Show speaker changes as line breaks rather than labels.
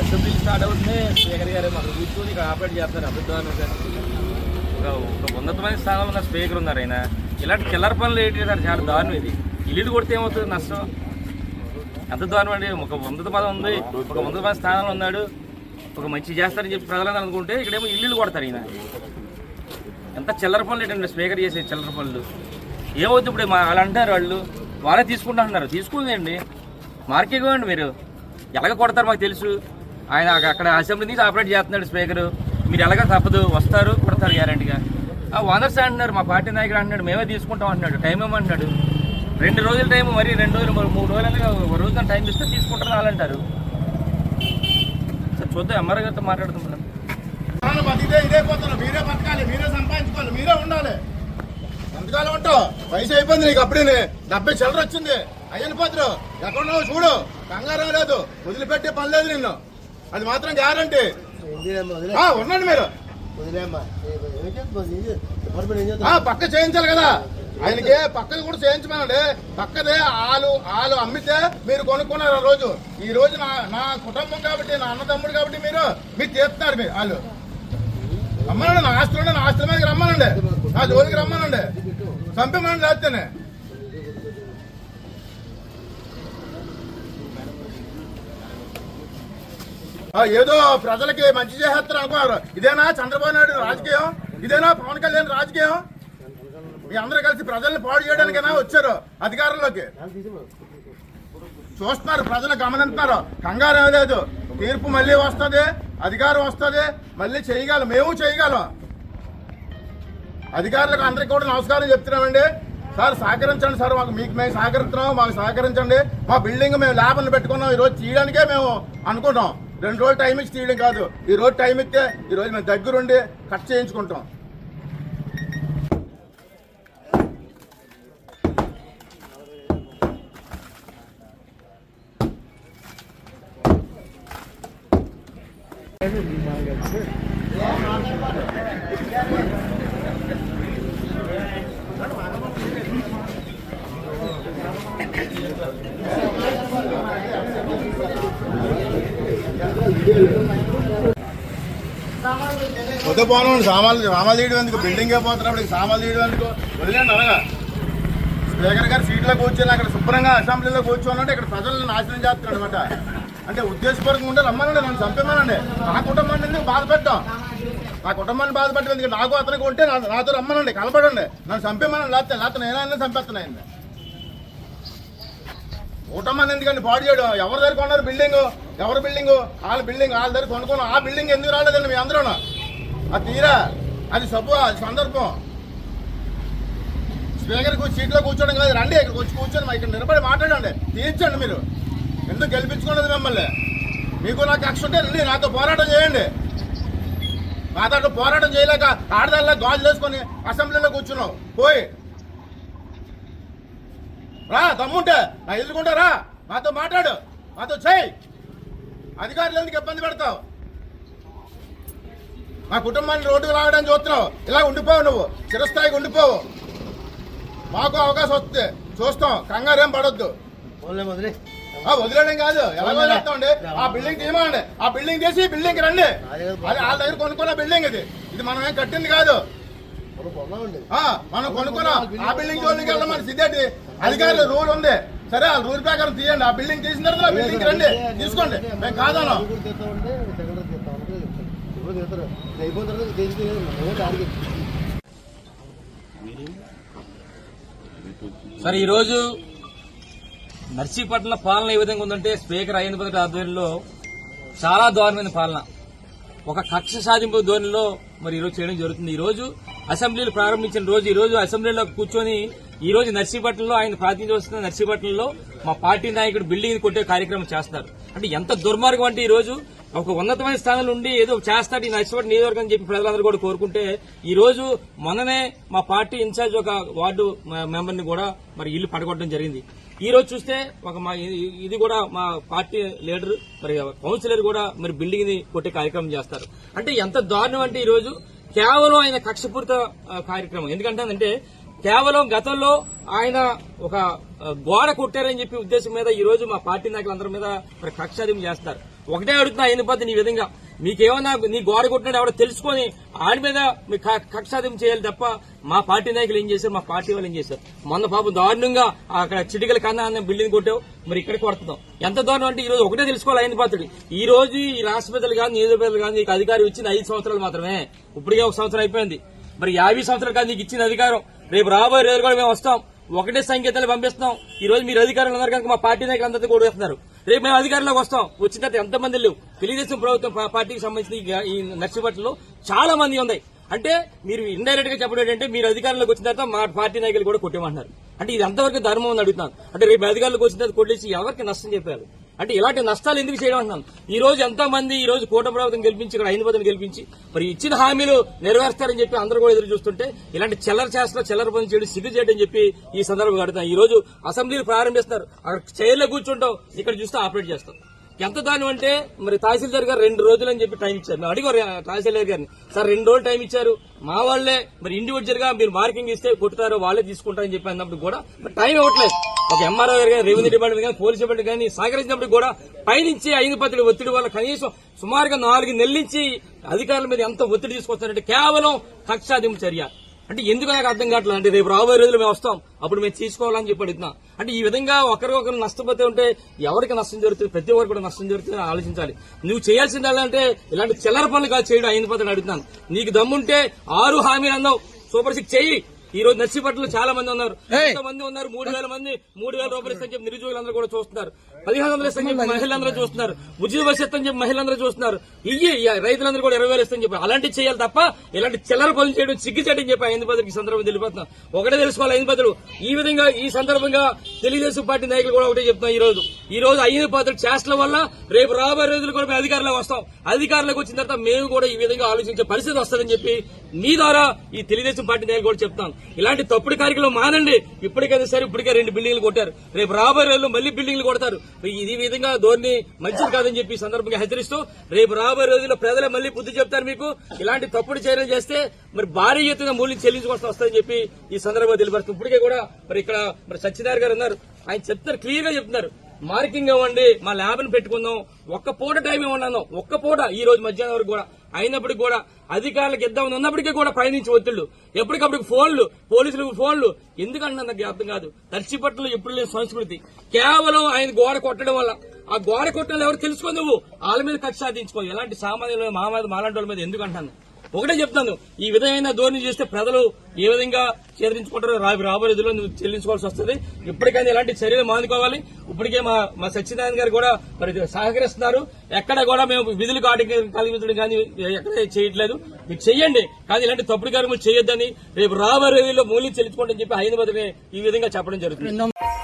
Assembly start అవుతుంది speaker గారు మాకు కూర్చొని ఇక్కడ ఆపరేట్ చేస్తారు అభిద్వానం ఒక ఒక ఉన్నతమైన స్థానంలో ఉన్న స్పీకర్ ఉన్నారు ఆయన ఇలాంటి చిల్లర పనులు ఏంటి సార్ చాలా దారుణం ఇది. ఇల్లు కొడితే ఏమవుతుంది నష్టం. ఎంత దారుణం అండి ఒక ఉన్నత పదం ఉంది ఒక ఉన్నతమైన స్థానంలో ఉన్నాడు ఒక మంచి చేస్తారని చెప్పి ప్రజలందరూ అనుకుంటే ఇక్కడేమో ఇల్లు కొడతారు ఈయన ఎంత చిల్లర పనులు ఏంటండి స్పీకర్ చేసే చిల్లర పనులు ఏమవుతుంది ఇప్పుడు మా వాళ్ళు అంటారు వాళ్ళు వాళ్ళే తీసుకుంటా అంటున్నారు తీసుకుందండి. మార్కే ఇవ్వండి మీరు. ఎలాగ కొడతారు మాకు తెలుసు. ఆయన అక్కడ అసెంబ్లీ నుంచి ఆపరేట్ చేస్తున్నాడు స్పీకర్. మీరు ఎలాగ తప్పదు. వస్తారు కొడతారు గ్యారంటీగా. ఆ ఓనర్స్ అంటున్నారు మా పార్టీ నాయకుడు అంటున్నాడు మేమే తీసుకుంటాం అంటున్నాడు టైం ఏమంటున్నాడు రెండు రోజుల టైం మరి రెండు రోజులు మరి మూడు రోజులు అనగా ఒక రోజు టైం ఇస్తే తీసుకుంటారు వాళ్ళంటారు సార్ చూద్దాం ఎంఆర్ గారితో మాట్లాడుతున్నాం
మీరే బతకాలి మీరే సంపాదించుకోవాలి మీరే ఉండాలి. ఎంతకాలం ఉంటావు వయసు అయిపోయింది నీకు అప్పుడే డెబ్బై చిల్లర వచ్చింది. అయ్యని పోతురు. ఎక్కడున్నావు చూడు. కంగారం లేదు. వదిలిపెట్టే పని లేదు నిన్ను. అది మాత్రం గ్యారంటీ. ఉండండి మీరు. పక్క చేయించాలి కదా. ఆయనకి పక్కది కూడా చేయించమనండి. పక్కదే ఆలు ఆలు అమ్మితే మీరు కొనుక్కున్నారు ఆ రోజు. ఈ రోజు నా నా కుటుంబం కాబట్టి నా అన్నదమ్ముడు కాబట్టి మీరు మీరు తీస్తున్నారు మీరు వాళ్ళు రమ్మనండి నా ఆస్తులు నా ఆస్తుల మీదకి రమ్మనండి. నా జోలికి రమ్మనండి. చంపమని రాస్తేనే. ఏదో ప్రజలకి మంచి చేసేస్తారు అనుకున్నారు. ఇదేనా చంద్రబాబు నాయుడు రాజకీయం? ఇదేనా పవన్ కళ్యాణ్ రాజకీయం? మీ అందరూ కలిసి ప్రజల్ని పాడు చేయడానికైనా వచ్చారు అధికారంలోకి? చూస్తున్నారు ప్రజలు గమనిస్తున్నారు. కంగారు లేదు. తీర్పు మళ్ళీ వస్తుంది అధికారం వస్తుంది మళ్ళీ చేయగలం. మేము చేయగలం. అధికారులకు అందరికీ కూడా నమస్కారం చెప్తున్నామండి. సార్ సహకరించండి సార్ మాకు మీకు మేము సహకరిస్తున్నాం మాకు సహకరించండి. మా బిల్డింగ్ మేము ల్యాబ్ని పెట్టుకున్నాం ఈరోజు తీయడానికే మేము అనుకుంటాం రెండు రోజులు టైం ఇచ్చి తీయడం కాదు. ఈ రోజు టైం ఇస్తే ఈరోజు మేము దగ్గరుండి కట్ చేయించుకుంటాం. కొత్త పోను సామాన్లు సామాన్లు తీయడం ఎందుకు? బిల్డింగ్ పోతున్నప్పుడు సామాన్లు తీయడం ఎందుకు? వదిలేండి అనగా స్పీకర్ గారు సీట్లో కూర్చొని అక్కడ శుభ్రంగా అసెంబ్లీలో కూర్చోనంటే ఇక్కడ ప్రజలను నాశనం చేస్తున్నాడు అనమాట అంటే ఉద్దేశపూర్వకంగా ఉంటే రమ్మనండి నన్ను చంపేమనండి నా కుటుంబాన్ని ఎందుకు బాధపెట్టాం నా కుటుంబాన్ని బాధపెట్టడం ఎందుకు? నాకు అతనికి ఉంటే నా- నాతో రమ్మనండి కలపడండి. నన్ను చంపేమనండి లేకపోతే లేకపోతే నేనైనా చంపేస్తున్నాయండి. కుటుంబాన్ని ఎందుకండి పాడు చేయడం? ఎవరి దగ్గర కొన్నారు బిల్డింగ్? ఎవరి బిల్డింగ్? వాళ్ళ బిల్డింగ్ వాళ్ళ దగ్గర కొనుక్కున్నాం. ఆ బిల్డింగ్ ఎందుకు రాలేదండి మీ అందరూ అది తీరా? అది సబ్బు అది సందర్భం. స్పీకర్ సీట్లో కూర్చోడం కాదు రండి ఇక్కడ వచ్చి కూర్చొని మా ఇక్కడ నిలబడి మాట్లాడండి. తీర్చండి మీరు. ఎందుకు గెలిపించుకున్నది మిమ్మల్ని? మీకు నాకు కక్ష ఉంటే రండి నాతో పోరాటం చేయండి. మాతో పోరాటం చేయలేక ఆడదాల్లో గాజులు వేసుకొని అసెంబ్లీలో కూర్చున్నావు. పోయి. రా దమ్ముంటే. నా ఎదుర్కొంటే రా మాతో మాట్లాడు. మాతో చేయి అధికారులు ఎందుకు ఇబ్బంది పెడతావు? మా కుటుంబాన్ని రోడ్డుకు రావడానికి చూస్తున్నావు. ఇలా ఉండిపోవు నువ్వు. చిరస్థాయికి ఉండిపోవు. మాకు అవకాశం వస్తుంది చూస్తాం. కంగారు ఏం పడొద్దు వదిలేయడం కాదు. ఎలా వదిలేస్తామండి ఆ బిల్డింగ్ తీయమండి ఆ బిల్డింగ్ తీసి బిల్డింగ్ రండి. అది వాళ్ళ దగ్గర కొనుక్కున్న బిల్డింగ్ ఇది. ఇది మనం ఏం కట్టింది కాదు.
మనం
మనం కొనుక్కున్నాం ఆ బిల్డింగ్ జోలికి వెళ్ళమని సిద్ధేటి. అధికారులు రూల్ ఉంది. సరే ఆ రూల్ ప్రకారం తీయండి. ఆ బిల్డింగ్ తీసిన తర్వాత బిల్డింగ్ రండి. తీసుకోండి. మేము కాదన్నాం
ఇప్పుడు తీస్తామంటే సెకండ్ తీస్తాం అంటే చెప్తాను ఇప్పుడు అయిపోయిన తర్వాత టార్గెట్
సార్ ఈరోజు నర్సీపట్నం పాలన ఏ విధంగా ఉందంటే స్పీకర్ అయిన పదవి ఆధ్వర్యంలో చాలా దారుణమైన పాలన. ఒక కక్ష సాధింపు ధోరణిలో మరి ఈరోజు చేయడం జరుగుతుంది. ఈ రోజు అసెంబ్లీలు ప్రారంభించిన రోజు ఈ రోజు అసెంబ్లీలో కూర్చొని ఈ రోజు నర్సీపట్నంలో ఆయన ప్రాతినిధ్యం వస్తున్న నర్సీపట్నంలో మా పార్టీ నాయకుడు బిల్డింగ్ కొట్టే కార్యక్రమం చేస్తారు అంటే ఎంత దుర్మార్గం అంటే ఈ రోజు ఒక ఉన్నతమైన స్థానంలో ఉండి ఏదో చేస్తాడు ఈ నష్టపడి నియోజకవర్గం అని చెప్పి ప్రజలందరూ కూడా కోరుకుంటే ఈ రోజు మొన్ననే మా పార్టీ ఇన్ఛార్జ్ ఒక వార్డు మెంబర్ని కూడా మరి ఇల్లు పడగొట్టడం జరిగింది. ఈ రోజు చూస్తే ఒక మా ఇది- కూడా మా పార్టీ లీడర్ మరి కౌన్సిలర్ కూడా మరి బిల్డింగ్ని కొట్టే కార్యక్రమం చేస్తారు. అంటే ఎంత దారుణం అంటే ఈ రోజు కేవలం ఆయన కక్షపూరిత కార్యక్రమం. ఎందుకంటే కేవలం గతంలో ఆయన ఒక గోడ కొట్టారని చెప్పి ఉద్దేశం మీద ఈ రోజు మా పార్టీ నాయకులందరి మీద మరి చేస్తారు. ఒకటే అడుగుతున్నా ఆయన పద్ధతి ఈ విధంగా. మీకేమన్నా నీ గోడ కొట్టినాడు ఎవడో తెలుసుకొని ఆడి మీద మీ క- చేయాలి తప్ప మా పార్టీ నాయకులు ఏం చేశారు? మా పార్టీ వాళ్ళు ఏం చేశారు? మొన్న పాపం దారుణంగా అక్కడ చిటికల కన్నా అన్న బిల్డింగ్ కొట్టావు. మరి ఇక్కడ కొడుతున్నాం ఎంత దారుణం అంటే ఈ రోజు ఒకటే తెలుసుకోవాలి ఆయన పాత్రుడు ఈ రోజు ఈ రాష్ట్ర కానీ నియోజకవర్గాలు కానీ నీకు అధికారం ఇచ్చింది ఐదు సంవత్సరాలు మాత్రమే. ఇప్పటికే ఒక సంవత్సరం అయిపోయింది. మరి యాభై సంవత్సరాలు కానీ నీకు ఇచ్చిన అధికారం. రేపు రాబోయే రోజులు కూడా మేము వస్తాం. ఒకటే సంకేతాలు పంపిస్తున్నాం. ఈ రోజు మీరు అధికారులు ఉన్నారు కనుక మా పార్టీ నాయకులందరితో కూడా వేస్తున్నారు. రేపు మేము అధికారంలోకి వస్తాం. వచ్చిన తర్వాత ఎంతమంది లేవు. తెలుగుదేశం ప్రభుత్వం పార్టీకి సంబంధించిన ఈ- ఈ నర్సిపట్లలో చాలా మంది ఉన్నాయి. అంటే మీరు ఇండైరెక్ట్గా చెప్పడం ఏంటంటే మీరు అధికారంలోకి వచ్చిన తర్వాత మా పార్టీ నాయకులు కూడా కొట్టేమంటున్నారు. అంటే ఇది అంతవరకు ధర్మం అని అడుగుతున్నాను. అంటే రేపు అధికారులకు వచ్చిన తర్వాత కొట్టేసి ఎవరికి నష్టం చెప్పారు? అంటే ఇలాంటి నష్టాలు ఎందుకు చేయడం అంటున్నాను. ఈ రోజు ఎంతో మంది ఈ రోజు కూట ప్రభుత్వం గెలిపించి ఇక్కడ ఐదు గెలిపించి మరి ఇచ్చిన హామీలు నెరవేరుస్తారని చెప్పి అందరూ కూడా ఎదురు చూస్తుంటే ఇలాంటి చిల్లర చేస్తలో చెల్లర పని చేయడం సిగ్గు చేయడం చెప్పి ఈ సందర్భంగా అడుగుతాను ఈ రోజు అసెంబ్లీలు ప్రారంభిస్తారు. అక్కడ చైర్లో కూర్చుంటాం. ఇక్కడ చూస్తే ఆపరేట్ చేస్తాం. ఎంత దాని అంటే మరి తహసీల్దార్ గారు రెండు రోజులు అని చెప్పి టైం ఇచ్చారు. మేము అడిగారు తహసీల్దార్ గారిని సార్ రెండు రోజులు టైం ఇచ్చారు. మా వాళ్ళే మరి ఇండివిజువల్గా మీరు మార్కింగ్ ఇస్తే కొట్టుతారో వాళ్ళే తీసుకుంటారని చెప్పి అన్నప్పుడు కూడా మరి టైం ఇవ్వట్లేదు. ఒక ఎంఆర్ఓ గారు కానీ రెవెన్యూ డిపార్ట్మెంట్ కానీ పోలీస్ డిపార్ట్మెంట్ కానీ సహకరించినప్పుడు కూడా పైనుంచి ఐదు పత్రిక ఒత్తిడి వల్ల కనీసం సుమారుగా నాలుగు నెలల నుంచి అధికారుల మీద ఎంత ఒత్తిడి తీసుకొస్తారంటే కేవలం కక్షాదింపు చర్య. అంటే ఎందుకు నాకు అర్థం కావట్లేదు. అంటే రేపు రాబోయే రోజులు మేము వస్తాం. అప్పుడు మేము తీసుకోవాలని చెప్పి అడుగుతున్నా. అంటే ఈ విధంగా ఒకరికొకరు నష్టపోతే ఉంటే ఎవరికి నష్టం జరుగుతుంది? ప్రతి ఒక్కరు కూడా నష్టం జరుగుతుంది ఆలోచించాలి. నువ్వు చేయాల్సింది అంటే ఇలాంటి చిల్లర పనులు కాదు చేయడం. అయిన పద్ధతి అడుగుతున్నాను. నీకు దమ్ముంటే ఆరు హామీలు అన్నావు. సూపర్ సిక్స్ చెయ్యి. ఈ రోజు నర్సీపట్నంలో చాలా మంది ఉన్నారు. ఎంత మంది ఉన్నారు? మూడు వేల మంది మూడు వేల రూపాయలు ఇస్తారని చెప్పి నిరుద్యోగులందరూ కూడా చూస్తున్నారు. పదిహేను వందలు ఇస్తారని చెప్పి మహిళలందరూ చూస్తున్నారు. ఉచిత బస్సు ఇస్తారని చెప్పి మహిళలందరూ చూస్తున్నారు. ఇయ్యి రైతులందరూ కూడా ఇరవై వేలు ఇస్తారని చెప్పి అలాంటివి చేయాలి తప్ప ఇలాంటి చిల్లర పనులు చేయడం సిగ్గు చేయడం చెప్పి ఐదు పదవికి సందర్భం తెలిపోతున్నాం ఒకటే తెలుసుకోవాలి ఐదు పదవులు ఈ విధంగా ఈ సందర్భంగా తెలుగుదేశం పార్టీ నాయకులు కూడా ఒకటే చెప్తున్నాం ఈ రోజు ఈ రోజు ఐదు పదవులు చేష్టల వల్ల రేపు రాబోయే రోజులు కూడా మేము అధికారంలోకి వస్తాం. అధికారంలోకి వచ్చిన తర్వాత మేము కూడా ఈ విధంగా ఆలోచించే పరిస్థితి వస్తుందని చెప్పి మీ ద్వారా ఈ తెలుగుదేశం పార్టీ నాయకులు కూడా చెప్తాను ఇలాంటి తప్పుడు కార్యక్రమం మానండి. ఇప్పటికైనా సరే ఇప్పటికే రెండు బిల్డింగ్లు కొట్టారు. రేపు రాబోయే రోజుల్లో మళ్ళీ బిల్డింగ్లు కొడతారు. ఈ విధంగా ధోరణి మంచిది కాదని చెప్పి సందర్భంగా హెచ్చరిస్తూ రేపు రాబోయే రోజుల్లో ప్రజలే మళ్ళీ బుద్ధి చెప్తారు మీకు. ఇలాంటి తప్పుడు చర్యలు చేస్తే మరి భారీ ఎత్తున మూల్యం చెల్లించుకోవాల్సి వస్తుందని చెప్పి ఈ సందర్భంగా తెలియపరుస్తుంది ఇప్పటికే కూడా మరి ఇక్కడ మరి సత్యనారాయణ గారు ఉన్నారు. ఆయన చెప్తారు క్లియర్గా చెప్తున్నారు. మార్కింగ్ ఇవ్వండి మా ల్యాబ్ని పెట్టుకుందాం. ఒక్క పూట టైం ఇవ్వండి ఒక్క పూట ఈ రోజు మధ్యాహ్నం వరకు కూడా. అయినప్పటికీ కూడా అధికారులకు ఇద్దామని ఉన్నప్పటికీ కూడా పయనించి ఒత్తిళ్ళు. ఎప్పటికప్పుడు ఫోన్లు పోలీసులకు ఫోన్లు. ఎందుకంటే నాకు అర్థం కాదు. నర్సీపట్నంలో ఎప్పుడు లేని సంస్కృతి. కేవలం ఆయన గోడ కొట్టడం వల్ల. ఆ గోడ కొట్టడం ఎవరు తెలుసుకో నువ్వు? వాళ్ళ మీద కక్ష సాధించుకో. ఎలాంటి సామాన్యుల మా మీద మాలాంటి వాళ్ళ మీద ఎందుకు ఒకటే చెప్తాను ఈ విధమైన ధోరణి చేస్తే ప్రజలు ఏ విధంగా చేదరించుకుంటారో రాబోయే రోజుల్లో నువ్వు చెల్లించుకోవాల్సి వస్తుంది. ఇప్పటికైనా ఇలాంటి చర్యలు మానుకోవాలి. ఇప్పటికే మా మా సత్యనారాయణ గారు కూడా మరి సహకరిస్తున్నారు. ఎక్కడ కూడా మేము విధులు కాటికి కలిగించడం కానీ ఎక్కడ చేయట్లేదు. మీరు చెయ్యండి కానీ ఇలాంటి తప్పుడు కార్యములు చేయొద్దని రేపు రాబోయే రోజుల్లో మూల్యం చెల్లించుకోండి అని చెప్పి హైదరాబాద్ ఈ విధంగా చెప్పడం జరుగుతుంది.